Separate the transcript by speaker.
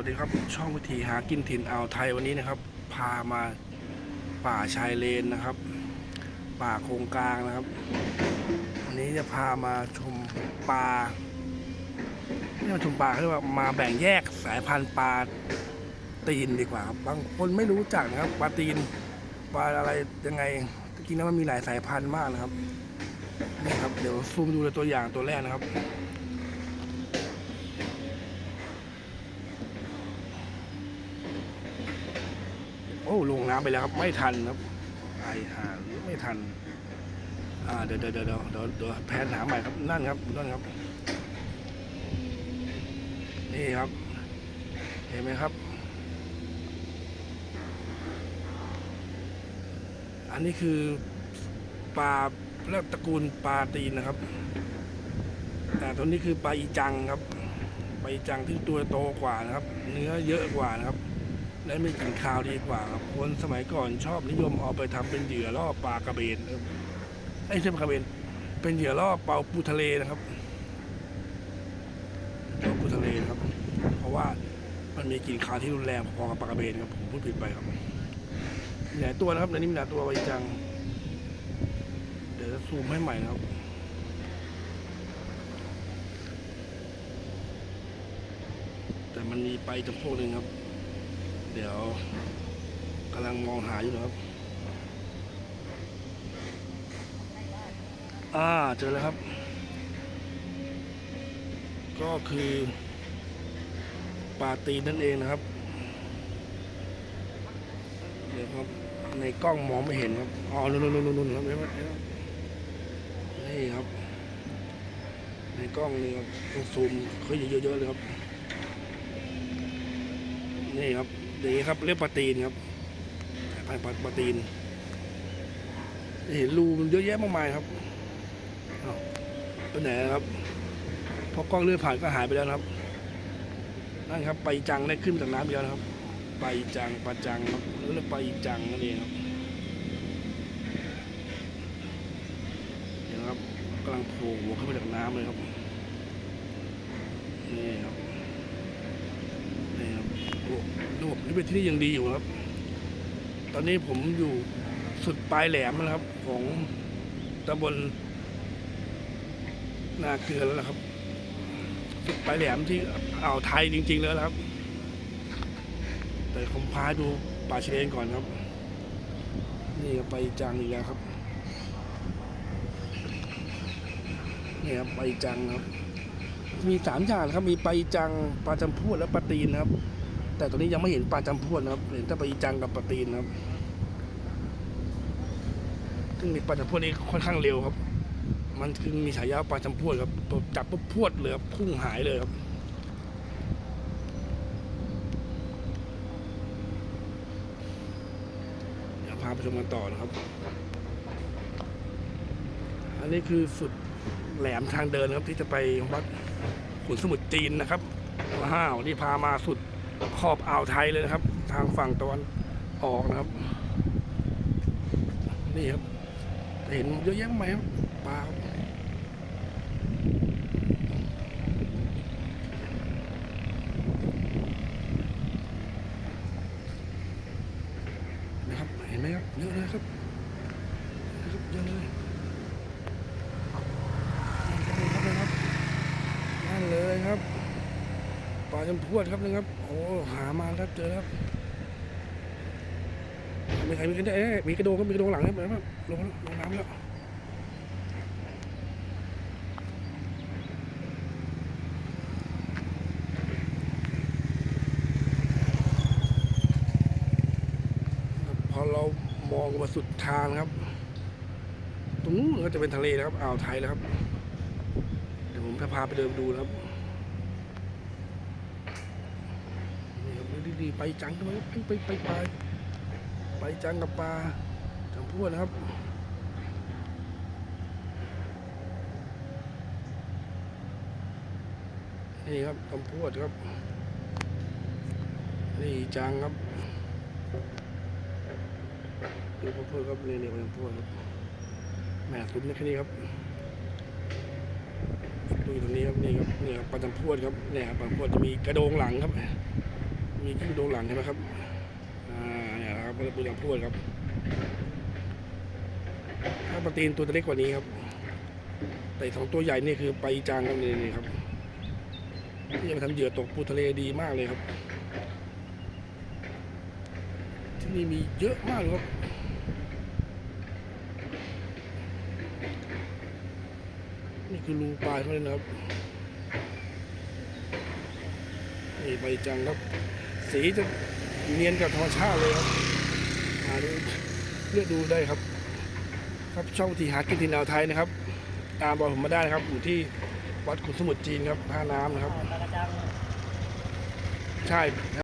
Speaker 1: วัสดีครับช่องวิธีหากินถิ่นอ่าวไทยวันนี้นะครับ พามาป่าชายเลนนะครับ ป่าโครงกลางนะครับ วันนี้จะพามาชมปลาไม่มาชมปลาเขาเรียกว่ามาแบ่งแยกสายพันธุ์ปลาตีนดีกว่าครับบางคนไม่รู้จักนะครับปลาตีนปลาอะไรยังไงจริงแล้วมันมีหลายสายพันธุ์มากนะครับนี่ครับเดี๋ยวซูมดูเลยตัวอย่างตัวแรกนะครับ อ้ลงน้ำไปแล้วครับ ไม่ทันครับไอหาไม่ทันอ่าเดี๋ยวเดี๋ยวเดี๋ยวเดี๋ยวเดี๋ยวเดี๋ยวแพนหาใหม่ครับนั่นครับนั่นครับ นี่ครับ เห็นไหมครับ อันนี้คือปลาเรียกตระกูลปลาตีนนะครับ แต่ตัวนี้คือปลาอีจังครับปลาอีจังที่ตัวโตกว่านะครับ เนื้อเยอะกว่านะครับ และมีกลิ่นคาวดีกว่าครับคนสมัยก่อนชอบนิยมเอาไปทำเป็นเหยื่อล่อปลากระเบนไอ้ใช่ปลากระเบนเป็นเหยื่อล่อเปลาปูทะเลนะครับเปลาปูทะเลนะครับ เพราะว่ามันมีกลิ่นคาวที่รุนแรงพอกับปลากระเบนครับผมพูดผิดไปครับมีหลายตัวนะครับในนี้มีหลายตัวไว้จัง เดี๋ยวจะซูมให้ใหม่นะครับแต่มันมีไปจำพวกหนึ่งครับ เดี๋ยวกำลังมองหาอยู่นะครับ อ่าเจอแล้วครับ ก็คือปลาตีนนั่นเองนะครับเดี๋ยวครับในกล้องมองไม่เห็นครับอ๋อนู่นนู่นนู่นครับไมเห็นไหมนี่ครับ ในกล้องนี่ครับต้องซูมเขาเยอะๆเลยครับ นี่ครับ อย่างนี้ครับเรียกปลาตีนครับปลาปลาตีนเห็นรูมันเยอะแยะมากมายครับอ้าวไหนครับพอกล้องเลื่อนผ่านก็หายไปแล้วครับนั่นครับไปจังได้ขึ้นจากน้ำอีกแล้วนะครับ ไปจังปลาจังครับหรือไปจังนั่นเองครับเดี๋ยวครับกำลังโผล่หัวขึ้นมาจากน้ำเลยครับนี่ครับ นี่ครับโอ้ระบบนี่ เป็นที่นี่ยังดีอยู่ครับ ตอนนี้ผมอยู่สุดปลายแหลมนะครับ ของตำบลนาเกลือแล้วครับสุดปลายแหลมที่อ่าวไทยจริง ๆ แล้วครับ แต่ผมพาดูป่าชายเลนก่อนครับ นี่ครับไปจังอีกแล้วครับนี่ครับไปจังครับ มีสามอย่างครับมีไปจังปลาจำพวดและปลาตีนครับ แต่ตอนนี้ยังไม่เห็นปลาจำพวดนะครับ เห็นแต่ปลาอีจังกับปลาตีนนะครับ ซึ่งมีปลาจำพวดนี่ค่อนข้างเร็วครับ มันคือมีฉายาปลาจำพวดครับจับปุ๊บพวดเลยครับพุ่งหายเลยครับเดี๋ยวพาไปชมกันต่อนะครับ อันนี้คือสุดแหลมทางเดินครับที่จะไปวัดขุนสมุทรจีนนะครับว้าวนี่พามาสุด ขอบอ่าวไทยเลยนะครับ ทางฝั่งตะวันออกนะครับ นี่ครับเห็นเยอะแยะมากมครับปลานะครับเห็นไหมครับเยอะเลยครับครับเยอะเลยนั่นเลยครับนั่นเลยครับปลาจำพวดครับนะครับ โอ้ หามาแล้วเจอแล้วครับ มีใครมีกระโดงเอ๊มีกระโดงก็มีกระโดงหลังครับเห็นไหมครับลงแล้วลงน้ำแล้วพอเรามองมาสุดทางครับ ตรงนู้นก็จะเป็นทะเลนะครับ อ่าวไทยแล้วครับ เดี๋ยวผมจะพาไปเดินดูนะครับนี่ครับ ดีไปจังทำไมไปไปไปไปไปจังกับปลาจำพวดนะครับนี่ครับจำพวดครับ นี่จังครับดูจำพวดครับนี่นี่จำพวดครับแหม่ซุ้มนี่แค่นี้ครับดูตรงนี้ครับนี่ครับนี่ครับปลาจำพวดครับเนี่ยครับปลาจำพวดจะมีกระโดงหลังครับ มีกิ้งโดงหลังใช่ไหมครับ อ่า เนี่ยนะครับก็จะเป็นอย่างพูดครับ ถ้าปลาตีนตัวเล็กกว่านี้ครับ แต่สองตัวใหญ่นี่คือไปจางกันเลยนี่ครับ ที่จะมาทำเหยื่อตกปูทะเลดีมากเลยครับ ที่นี่มีเยอะมากเลยครับนี่คือรูปลาเขาเลยนะครับนี่ใบจังครับ สีจะเนียนกับธรรมชาติเลยครับมาดูเลือกดูได้ครับ ครับช่องที่หากินทินดาวไทยนะครับ ตามบอกผมมาได้นะครับ อยู่ที่วัดขุนสมุทรจีนครับท่าน้ำนะครับ ใช่